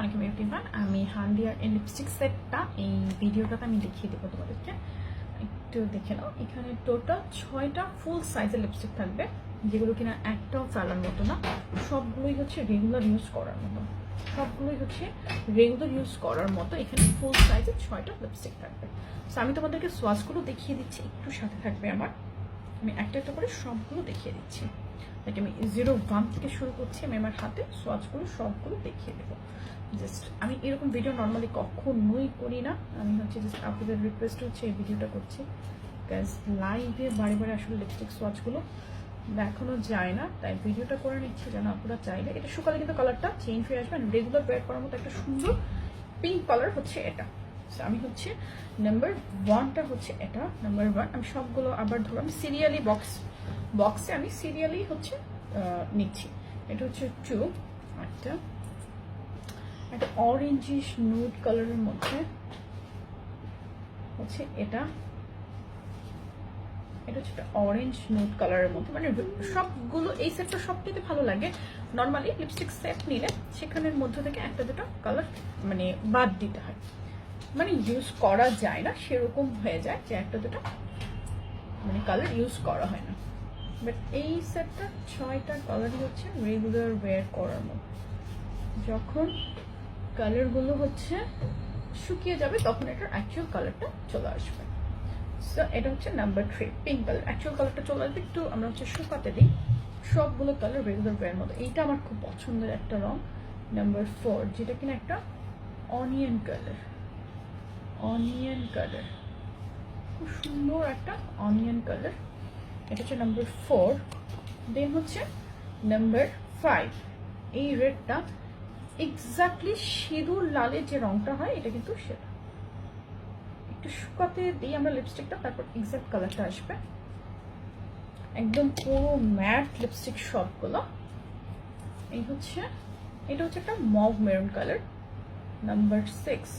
আলাইকুম এভরিওয়ান আমি হান্ডিয়ার এই লিপস্টিক সেটটা এই ভিডিওটাতে আমি দেখিয়ে দেবো তোমাদেরকে। একটু দেখে নাও। এখানে টোটাল ছয়টা ফুল সাইজের লিপস্টিক থাকবে, যেগুলো কিনা একটাও ফেলার মতো না। সবগুলোই হচ্ছে রেগুলার ইউজ করার মতো। সবগুলোই হচ্ছে রেগুলার ইউজ করার মতো। এখানে ফুল সাইজের ছয়টা লিপস্টিক থাকবে। তো আমি তোমাদেরকে সোয়াচগুলো দেখিয়ে দিচ্ছি। একটু সাথে থাকবে আমার। আমি একটা একটা করে সবগুলো দেখিয়ে দিচ্ছি। লাইক আমি জিরো ওয়ান থেকে শুরু করছি আমি আমার হাতে সোয়াচগুলো সবগুলো দেখিয়ে দেবো। জাস্ট আমি এরকম ভিডিও নর্মালি কখনোই করি না। আমি হচ্ছে জাস্ট আপনাদের রিকোয়েস্ট হচ্ছে এই ভিডিওটা করছি। বিকজ লাইভে বারে বারে আসলে লিপস্টিক সোয়াচগুলো দেখানো যায় না। তাই ভিডিওটা করে নিচ্ছি যেন আপনারা চাইলে। এটা শুকালে কিন্তু কালারটা চেঞ্জ হয়ে আসবে। রেগুলার ওয়ার করার মতো একটা সুন্দর পিঙ্ক কালার হচ্ছে এটা। আমি হচ্ছে নাম্বার ওয়ানটা হচ্ছে এটা নাম্বার ওয়ান আমি সবগুলো আবার ধরো, আমি সিরিয়ালি বক্স বক্সে আমি সিরিয়ালি হচ্ছে নিচ্ছি। এটা হচ্ছে টু একটা একটা অরেঞ্জিশ নুড কালারের মধ্যে হচ্ছে এটা। এটা হচ্ছে অরেঞ্জ নুড কালারের মধ্যে। মানে সবগুলো, এই সেটটা সবথেকে ভালো লাগে। নর্মালি লিপস্টিক সেট নিলে সেখানের মধ্যে থেকে একটা দুটো কালার মানে বাদ দিতে হয়। মানে ইউজ করা যায় না, সেরকম হয়ে যায় যে একটা দুটো মানে কালার ইউজ করা হয় না। বাট এই সেটটা ছয়টা কালারই হচ্ছে রেগুলার ওয়্যার করার মতো। যখন কালারগুলো হচ্ছে শুকিয়ে যাবে, তখন এটার অ্যাকচুয়াল কালারটা চলে আসবে। সো এটা হচ্ছে number three pink colour actual কালারটা চলে আসবে, একটু আমরা হচ্ছে শুকাতে দিই। সবগুলো কালার রেগুলার ওয়্যার মতো। এইটা আমার খুব পছন্দের একটা রং। নাম্বার ফোর যেটা কিনা একটা অনিয়ন কালার অনিয়ন কালার খুব সুন্দর একটা অনিয়ন কালার এটা হচ্ছে নাম্বার ফোর দেন হচ্ছে নাম্বার ফাইভ এই রেডটা এক্স্যাক্টলি সিঁদুর লালের যে রংটা হয়, এটা কিন্তু সেটা। একটু শুকাতে দিই আমরা লিপস্টিকটা তারপর এক্সাক্ট কালারটা আসবে। একদম পুরো ম্যাট লিপস্টিক সবগুলো। এই হচ্ছে, এটা হচ্ছে একটা mauve maroon colour number six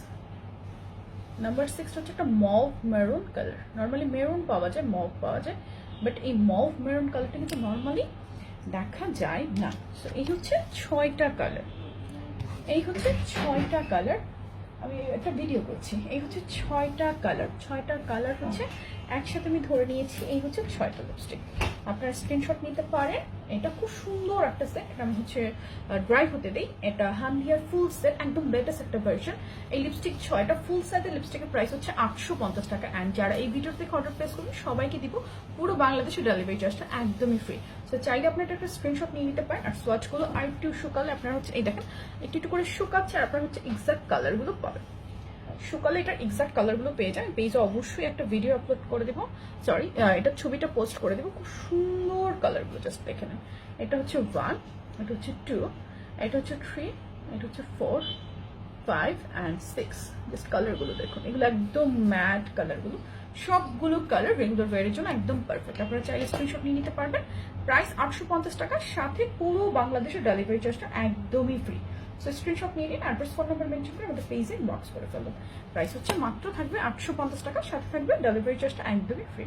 number six হচ্ছে একটা mauve maroon colour normally maroon পাওয়া যায় মভ পাওয়া যায় বাট এই মভ মেরুন কালারটা কিন্তু নর্মালি দেখা যায় না। সো এই হচ্ছে ছয়টা কালার এই হচ্ছে ছয়টা কালার আমি একটা ভিডিও করছি। এই হচ্ছে ছয়টা কালার ছয়টা কালার হচ্ছে, একসাথে আমি ধরে নিয়েছি, এই হচ্ছে ছয়টা লিপস্টিক আপনারা স্ক্রিনশট নিতে পারেন। এটা খুব সুন্দর একটা সেট এটা আমি হচ্ছে ড্রাই হতে দিই। এটা হান্ডিয়ার ফুল সেট একদম লেটেস্ট একটা ভার্সন এই লিপস্টিক ছয়টা ফুল সেটের লিপস্টিকের প্রাইস হচ্ছে আটশো পঞ্চাশ টাকা। অ্যান্ড যারা এই ভিডিও থেকে অর্ডার প্লেস করবেন, সবাইকে দিব পুরো বাংলাদেশে ডেলিভারি চার্জটা একদমই ফ্রি তো চাইলে আপনার একটা স্ক্রিনশট নিয়ে নিতে পারেন। আর সোয়াচগুলো আর একটু শুকালে আপনার হচ্ছে, এই দেখেন, একটু একটু করে শুকাচ্ছে আর আপনার হচ্ছে এক্সাক্ট কালারগুলো পাবেন। শুকালে এটার এক্সাক্ট কালারগুলো পেয়ে যান। পেজে অবশ্যই একটা ভিডিও আপলোড করে দেবো। সরি এটা ছবিটা পোস্ট করে দেবো। খুব সুন্দর কালারগুলো জাস্ট দেখে নেন। এটা হচ্ছে ওয়ান এটা হচ্ছে টু এটা হচ্ছে থ্রি এটা হচ্ছে four five and six just কালারগুলো দেখুন। এগুলো একদম ম্যাট কালারগুলো সবগুলো কালার রেগুলার ওয়ারের জন্য একদম পারফেক্ট আপনারা চাইলে স্ক্রিনশট নিয়ে নিতে পারবেন। প্রাইস আটশো পঞ্চাশ টাকা, সাথে পুরো বাংলাদেশের ডেলিভারি চার্জটা একদমই ফ্রি সো স্ক্রিনশট নিয়ে নিন অ্যাড্রেস ফোন নাম্বার মেনশন করে আমাদের পেজে ইনবক্স করে ফেলুন। প্রাইস হচ্ছে মাত্র থাকবে আটশো পঞ্চাশ টাকা, সাথে থাকবে ডেলিভারি চার্জটা একদমই ফ্রি